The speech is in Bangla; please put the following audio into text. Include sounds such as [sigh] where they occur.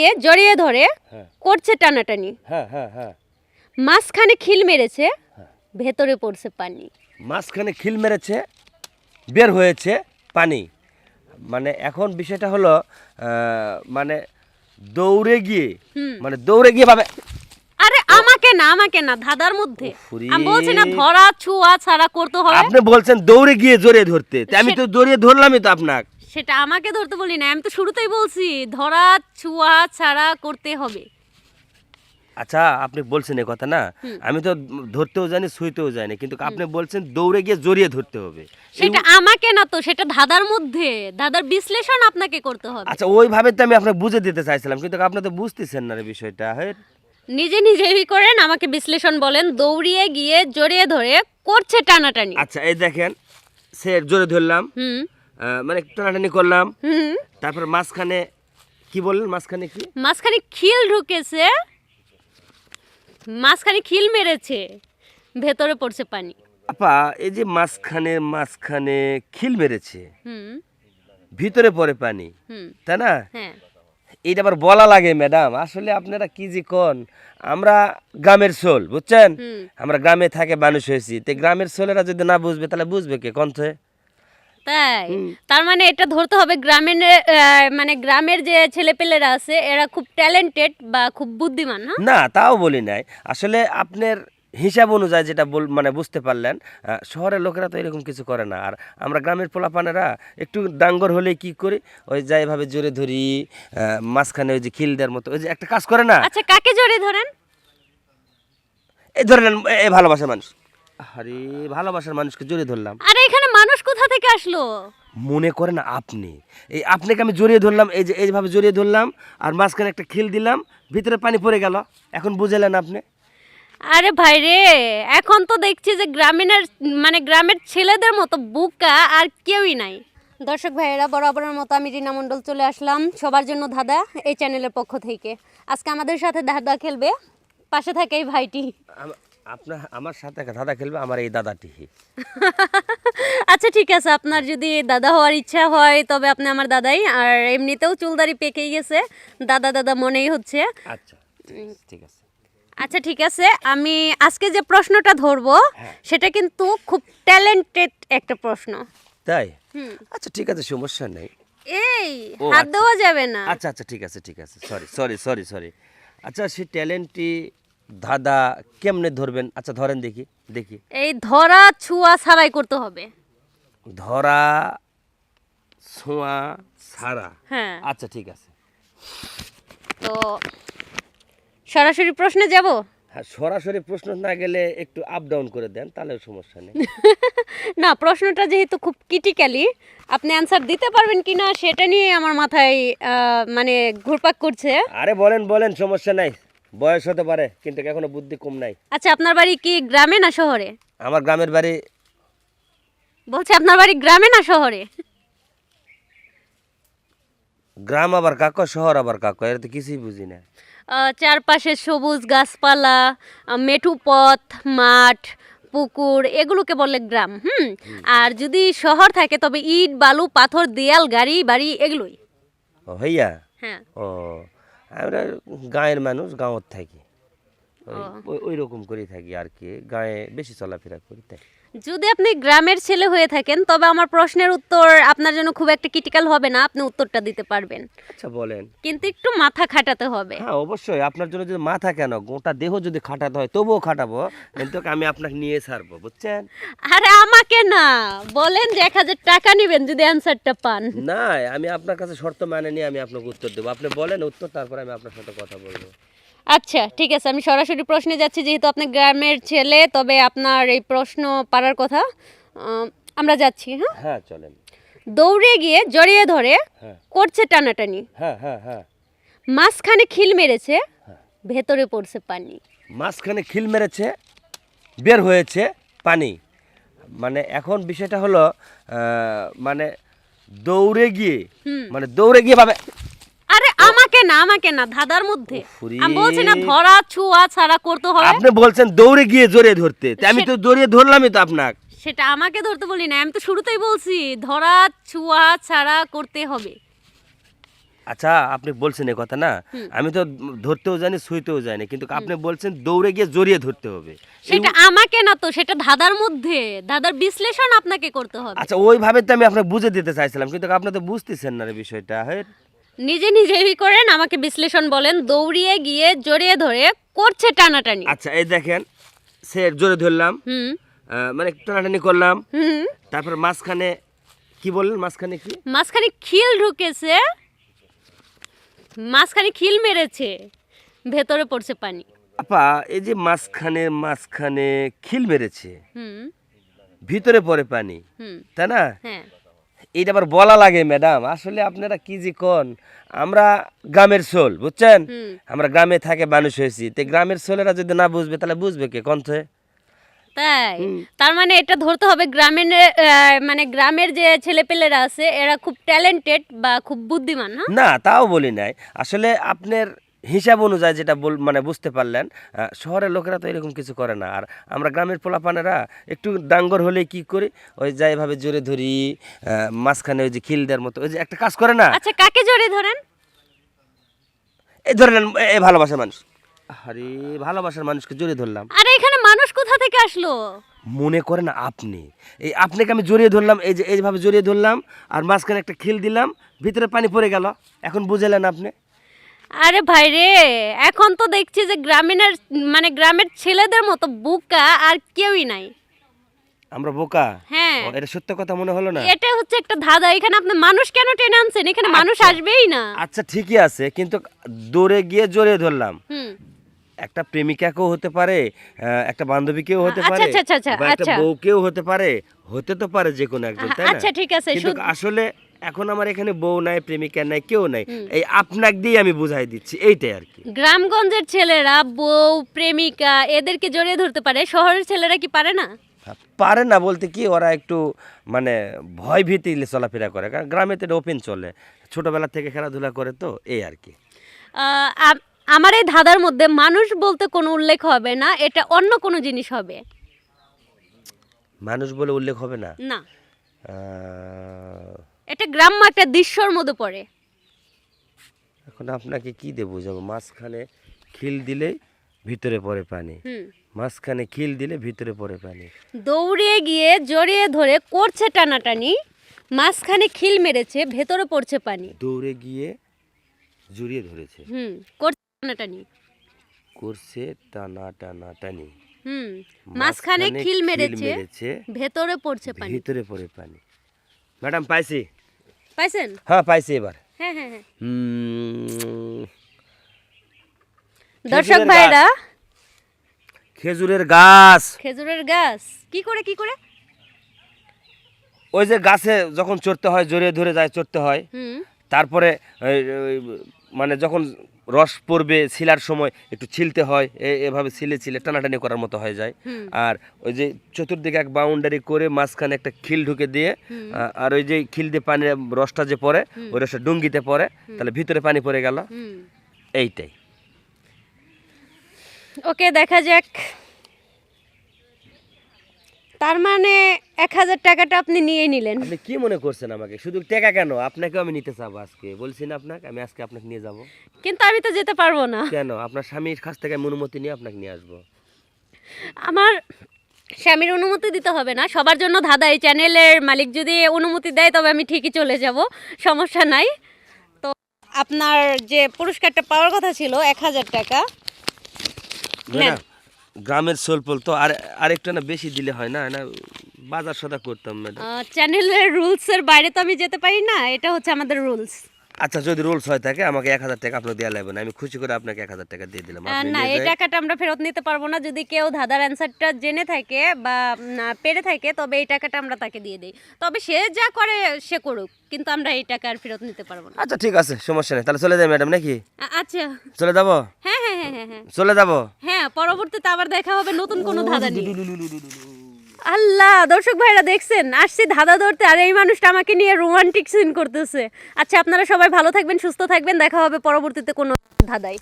গিয়ে জড়িয়ে ধরে হ্যাঁ। করছে টানাটানি। হ্যাঁ হ্যাঁ মাঝখানে খিল মেরেছে। ভেতরে পড়ছে পানি। মাঝখানে খিল মেরেছে বের হয়েছে পানি। মানে এখন বিষয়টা হলো মানে দৌড়ে গিয়ে। মানে দৌড়ে গিয়ে পাবে আরে আমাকে না আমাকে না ধাঁধার মধ্যে। আমি বলছি না ধরা ছুয়া ছাড়া করতে হবে। আপনি বলছেন দৌড়ে গিয়ে জড়িয়ে ধরতে। আমি তো জড়িয়ে ধরলামই তো আপনাকে। সেটা আমাকে ধরতে বলি না আমি তো শুরুতেই বলছি ধরা ছুয়া ছাড়া করতে হবে। আচ্ছা আপনি বলছেন এ কথা না? আমি তো ধরতেও জানি ছুঁইতেও জানি কিন্তু আপনি বলছেন দৌড়ে গিয়ে জড়িয়ে ধরতে হবে। সেটা আমাকে না তো সেটা ধাঁধার মধ্যে ধাঁধার বিশ্লেষণ আপনাকে করতে হবে। আচ্ছা ওইভাবে তো আমি আপনাকে বুঝে দিতে চাইছিলাম কিন্তু আপনি তো বুঝতেছেন না রে বিষয়টা হ্যাঁ নিজে নিজেই করেন আমাকে বিশ্লেষণ বলেন দৌড়িয়ে গিয়ে জড়িয়ে ধরে করছে টানাটানি। আচ্ছা এই দেখেন সে জোরে ধরলাম। হুম। মানে টানাটানি করলাম। তারপর মাঝখানে কি বললেন? মাঝখানে কি? মাঝখানে খিল ঢুকেছে। মাঝখানে খিল মেরেছে। ভেতরে পড়ছে পানি। আপা এই যে মাঝখানে মাঝখানে খিল মেরেছে। ভিতরে পড়ে পানি। তাই না? হ্যাঁ। এইটা আবার বলা লাগে ম্যাডাম। আসলে আপনারা কি যে কন আমরা গ্রামের সোল বুঝছেন? আমরা গ্রামে থাকে মানুষ হয়েছি। তো গ্রামের সোলেরা যদি না বুঝবে তাহলে বুঝবে কে? কন্থে তাই? তার মানে এটা ধরতে হবে গ্রামের মানে গ্রামের যে ছেলেপেলেরা আছে এরা খুব ট্যালেন্টেড বা খুব বুদ্ধিমান না? তাও বলি নাই। আসলে আপনার হিসাব অনুযায়ী যেটা বল মানে বুঝতে পারলেন শহরের লোকেরা তো এরকম কিছু করে না। আর আমরা গ্রামের পোলাপানেরা একটু ডাঙ্গর হলে কি করি? ওই যাই এভাবে জোরে ধরি মাঝখানে ওই যে খিল দেওয়ার মতো ওই যে একটা কাজ করে না? আচ্ছা কাকে জোরে ধরেন? এই ধরে নেন এ- এই ভালোবাসার মানুষ। আরে ভালোবাসার মানুষকে জোরে ধরলাম। আরে থেকে আসলো? মনে করেন আপনি। এই আপনাকে আমি জড়িয়ে ধরলাম এই যে এইভাবে জড়িয়ে ধরলাম আর মাঝখানে একটা খিল দিলাম ভিতরে পানি পড়ে গেল। এখন বুঝলেন আপনি? আরে ভাই রে এখন তো দেখছি যে গ্রামীণের মানে গ্রামের ছেলেদের মতো বুকা আর কেউই নাই। দর্শক ভাইয়েরা বরাবরের মতো আমি রিনা মণ্ডল চলে আসলাম সবার জন্য ধাঁধা এই চ্যানেলের পক্ষ থেকে। আজকে আমাদের সাথে ধাঁধা খেলবে পাশে থাকে এই ভাইটি। আপনার আমার সাথে দাদা খেলবে আমার এই দাদাটি। আচ্ছা ঠিক আছে। আপনার যদি দাদা হওয়ার ইচ্ছা হয় তবে আপনি আমার দাদাই। আর এমনিতেও চুলদারি পেকেই গেছে। দাদা দাদা মনেই হচ্ছে। আচ্ছা ঠিক আছে। আচ্ছা ঠিক আছে। আমি আজকে যে প্রশ্নটা ধরবো হ্যাঁ। সেটা কিন্তু খুব ট্যালেন্টেড একটা প্রশ্ন। তাই? আচ্ছা ঠিক আছে সমস্যা নেই। এই হাত আচ্ছা। দেওয়া যাবে না। আচ্ছা আচ্ছা ঠিক আছে ঠিক আছে। সরি সরি সরি সরি আচ্ছা সে ট্যালেন্টটি দাদা কেমনে ধরবেন? আচ্ছা ধরেন দেখি দেখি। এই ধরা ছুয়া ছাড়াই করতে হবে। ধরা ছোঁয়া ছাড়া। হ্যাঁ। আচ্ছা ঠিক আছে। তো সরাসরি প্রশ্নে যাব? হ্যাঁ সরাসরি প্রশ্ন না গেলে একটু আপ ডাউন করে দেন তাহলে সমস্যা নেই। [laughs] না প্রশ্নটা যেহেতু খুব ক্রিটিক্যালি আপনি অ্যান্সার দিতে পারবেন কিনা সেটা নিয়ে আমার মাথায় মানে ঘুরপাক করছে। আরে বলেন বলেন সমস্যা নাই। বয়স হতে পারে কিন্তু এখনও বুদ্ধি কম নাই। আচ্ছা আপনার বাড়ি কি গ্রামে না শহরে? আমার গ্রামের বাড়ি বলছে আপনার বাড়ি গ্রামে না শহরে? গ্রাম আবার কাকো শহর আবার কাকো এর তো কিছুই বুঝি না। চারপাশে সবুজ গাছপালা মেঠু পথ মাঠ পুকুর এগুলোকে বলে গ্রাম হুম। আর যদি শহর থাকে তবে ইট বালু পাথর দেয়াল গাড়ি বাড়ি এগুলোই। ও হইয়া? হ্যাঁ। ও আমরা গাঁয়ের মানুষ গাঁওত থাকি। ওই- ওই- রকম করে থাকি আর কি। গাঁয়ে বেশি চলাফেরা করি তাই। যদি আপনি গ্রামের ছেলে হয়ে থাকেন তবে আমার প্রশ্নের উত্তর আপনার জন্য খুব একটা ক্রিটিক্যাল হবে না আপনি উত্তরটা দিতে পারবেন। আচ্ছা বলেন। কিন্তু একটু মাথা খাটাতে হবে। হ্যাঁ অবশ্যই। আপনার জন্য যদি মাথা কেন? গোটা দেহ যদি খাটাতে হয় তবুও খাটাবো। কিন্তু আমি আপনাকে নিয়ে ছাড়বো বুঝছেন? আরে আমাকে না! বলেন যে এক হাজার টাকা নেবেন যদি অ্যান্সারটা পান। না আমি আপনার কাছে শর্ত মানে নিয়ে আমি আপনাকে উত্তর দেবো। আপনি বলেন উত্তর তারপরে আমি আপনার সাথে কথা বলব। আচ্ছা ঠিক আছে। আমি সরাসরি প্রশ্নে যাচ্ছি যেহেতু আপনি গ্রামের ছেলে তবে আপনার এই প্রশ্ন পারার কথা। আমরা যাচ্ছি হ্যাঁ? হ্যাঁ চলেন। দৌড়ে গিয়ে জড়িয়ে ধরে হ্যাঁ। করছে টানাটানি। হ্যাঁ হ্যাঁ হ্যাঁ। মাঝখানে খিল মেরেছে। ভেতরে পড়ছে পানি। মাঝখানে খিল মেরেছে বের হয়েছে পানি। মানে এখন বিষয়টা হলো মানে দৌড়ে গিয়ে। মানে দৌড়ে গিয়ে পাবে আরে আমাকে না আমাকে না ধাঁধার মধ্যে। আমি বলছি না ধরা ছুয়া ছাড়া করতে হবে। আপনি বলছেন দৌড়ে গিয়ে জড়িয়ে ধরতে। আমি তো জড়িয়ে ধরলামই তো আপনাকে। সেটা আমাকে ধরতে বলি না আমি তো শুরুতেই বলছি ধরা ছুয়া ছাড়া করতে হবে। আচ্ছা আপনি বলছেন এই কথা না? আমি তো ধরতেও জানি ছুঁইতেও জানি কিন্তু আপনি বলছেন দৌড়ে গিয়ে জড়িয়ে ধরতে হবে। সেটা আমাকে না তো সেটা ধাঁধার মধ্যে। ধাঁধার বিশ্লেষণ আপনাকে করতে হবে। আচ্ছা ওইভাবে তো আমি আপনাকে বুঝে দিতে চাইছিলাম কিন্তু আপনি তো বুঝতেছেন না বিষয়টা হ্যাঁ। নিজে নিজেই করেন আমাকে বিশ্লেষণ বলেন দৌড়িয়ে গিয়ে জড়িয়ে ধরে করছে টানাটানি। আচ্ছা এই দেখেন সে জোরে ধরলাম মানে টানাটানি করলাম হুম। তারপর মাঝখানে কি বললেন মাঝখানে কি? মাঝখানে খিল ঢুকেছে মাঝখানে খিল মেরেছে ভেতরে পড়ছে পানি। আপা এই যে মাঝখানে মাঝখানে খিল মেরেছে ভিতরে পড়ে পানি তাই না? হ্যাঁ। এইটা আবার বলা লাগে ম্যাডাম। আসলে আপনারা কি যে কন আমরা গ্রামের সোল বুঝছেন? আমরা গ্রামে থাকে মানুষ হয়েছি। তো গ্রামের সোলেরা যদি না বুঝবে তাহলে বুঝবে কে কণ্ঠে তাই? তার মানে এটা ধরতে হবে গ্রামের মানে গ্রামের যে ছেলেপেলেরা আছে এরা খুব ট্যালেন্টেড বা খুব বুদ্ধিমান না তাও বলি নাই। আসলে আপনার হিসাব অনুযায়ী যেটা বল মানে বুঝতে পারলেন শহরের লোকেরা তো এরকম কিছু করে না। আর আমরা গ্রামের পোলাপানেরা একটু ডাঙ্গর হলে কি করি? ওই যাই এভাবে জোরে ধরি মাঝখানে ওই যে খিল দেওয়ার মতো ওই যে একটা কাজ করে না? আচ্ছা কাকে জোরে ধরেন? এই ধরে নেন এ- এই ভালোবাসার মানুষ। আরে ভালোবাসার মানুষকে জড়িয়ে ধরলাম। আরে এখানে মানুষ কোথা থেকে আসলো? মনে করেন আপনি। এই আপনাকে আমি জড়িয়ে ধরলাম এই যে এইভাবে জড়িয়ে ধরলাম আর মাঝখানে একটা খিল দিলাম ভিতরে পানি পড়ে গেল। এখন বুঝলেন আপনি? আরে ভাই রে এখন তো দেখছি যে গ্রামীণের মানে গ্রামের ছেলেদের মতো বুকা আর কেউই নাই। আমরা বোকা? হ্যাঁ। এটা সত্য কথা মনে হলো না? এটা হচ্ছে একটা ধাঁধা এখানে আপনি মানুষ কেন টেনে আনছেন? এখানে মানুষ আসবেই না। আচ্ছা ঠিকই আছে কিন্তু দৌড়ে গিয়ে জড়িয়ে ধরলাম। হুম। একটা প্রেমিকাকেও হতে পারে একটা বান্ধবীকেও হতে আচ্ছা, পারে আচ্ছা, আচ্ছা, আচ্ছা, একটা আচ্ছা। বউকেও হতে পারে হতে তো পারে যে কোনো একজন তাই না? আচ্ছা ঠিক আছে কিন্তু আসলে এখন আমার এখানে বউ নাই প্রেমিকা নাই কেউ নাই। এই আপনাকে দিয়ে আমি বুঝাই দিচ্ছি এইটাই আর কি। গ্রামগঞ্জের ছেলেরা বউ প্রেমিকা এদেরকে জড়িয়ে ধরতে পারে। শহরের ছেলেরা কি পারে না? পারে না বলতে কি ওরা একটু মানে ভয় ভীতি চলাফেরা করে। কারণ গ্রামে তো ওপেন চলে। ছোটবেলা থেকে খেলাধুলা করে তো এই আর কি। আমার এই ধাঁধার মধ্যে মানুষ বলতে কোনো উল্লেখ হবে না এটা অন্য কোনো জিনিস হবে। মানুষ বলে উল্লেখ হবে না? না। এটা গ্রাম্য একটা দৃশ্যর মধ্যে পড়ে। এখন আপনাকে কি দিয়ে বুঝাবো মাঝখানে খিল দিলে ভিতরে পড়ে পানি। হুম। মাঝখানে খিল দিলে ভিতরে পড়ে পানি। দৌড়িয়ে গিয়ে জড়িয়ে ধরে করছে টানাটানি মাঝখানে খিল মেরেছে ভেতরে পড়ছে পানি। দৌড়ে গিয়ে জড়িয়ে ধরেছে। হুম করছে টানাটানি। করছে টানা টানা টানি হুম মাঝখানে খিল মেরেছে ভেতরে পড়ছে পানি। ভিতরে পড়ে পানি। ম্যাডাম পাইছি। পাইছেন? হ্যাঁ পাইছি এবার। হ্যাঁ হ্যাঁ হ্যাঁ। দর্শক ভাইরা। খেজুরের গাছ। খেজুরের গাছ। কি করে কি করে? ওই যে গাছে যখন চড়তে হয় জড়িয়ে ধরে যায় চড়তে হয়। তারপরে মানে যখন রস পড়বে ছিলার সময় একটু ছিলতে হয় এভাবে ছিলে ছিলে টানাটানি করার মতো হয়ে যায়। আর ওই যে চতুর্দিকে এক বাউন্ডারি করে মাঝখানে একটা খিল ঢুকে দিয়ে আর ওই যে খিল দিয়ে পানি রসটা যে পড়ে ওই রসটা ডুঙ্গিতে পড়ে তাহলে ভিতরে পানি পড়ে গেল। এইটাই। ওকে দেখা যাক। তার মানে এক হাজার টাকাটা আপনি নিয়ে নিলেন। আপনি কি মনে করছেন আমাকে? শুধু টাকা কেন? আপনাকেও আমি নিতে চাবো আজকে। বলছি না আপনাকে আমি আজকে আপনাকে নিয়ে যাব। কিন্তু আমি তো যেতে পারব না। কেন? আপনার স্বামীর কাছ থেকে আমি অনুমতি নিয়ে আপনাকে নিয়ে আসব। আমার স্বামীর অনুমতি দিতে হবে না। সবার জন্য ধাঁধা এই চ্যানেলের মালিক যদি অনুমতি দেয় তবে আমি ঠিকই চলে যাব। সমস্যা নাই। তো আপনার যে পুরস্কারটা পাওয়ার কথা ছিল এক হাজার টাকা। নেন। গ্রামের সোলপল তো আর আরেকটু না বেশি দিলে হয় না না বাজার সদা করতাম ম্যাডাম। চ্যানেলের রুলসের বাইরে তো আমি যেতে পারি না এটা হচ্ছে আমাদের রুলস আচ্ছা যদি রুলস হয় থাকে আমাকে এক হাজার টাকা আপনার দেওয়া লাগবে না আমি খুশি করে আপনাকে এক হাজার টাকা দিয়ে দিলাম। না এই টাকাটা আমরা ফেরত নিতে পারব না যদি কেউ ধাঁধার অ্যান্সারটা জেনে থাকে বা পেরে থাকে তবে এই টাকাটা আমরা তাকে দিয়ে দিই। তবে সে যা করে সে করুক কিন্তু আমরা এই টাকা আর ফেরত নিতে পারব না। আচ্ছা ঠিক আছে সমস্যা নেই। তাহলে চলে যাই ম্যাডাম নাকি? আচ্ছা। চলে যাব? হ্যাঁ হ্যাঁ হ্যাঁ হ্যাঁ। চলে যাব? হ্যাঁ পরবর্তীতে আবার দেখা হবে নতুন কোনো ধাঁধা নিয়ে। আল্লাহ দর্শক ভাইরা দেখছেন আসছি ধাঁধা ধরতে আর এই মানুষটা আমাকে নিয়ে রোমান্টিক সিন করতেছে। আচ্ছা আপনারা সবাই ভালো থাকবেন সুস্থ থাকবেন দেখা হবে পরবর্তীতে কোনো ধাঁধায়।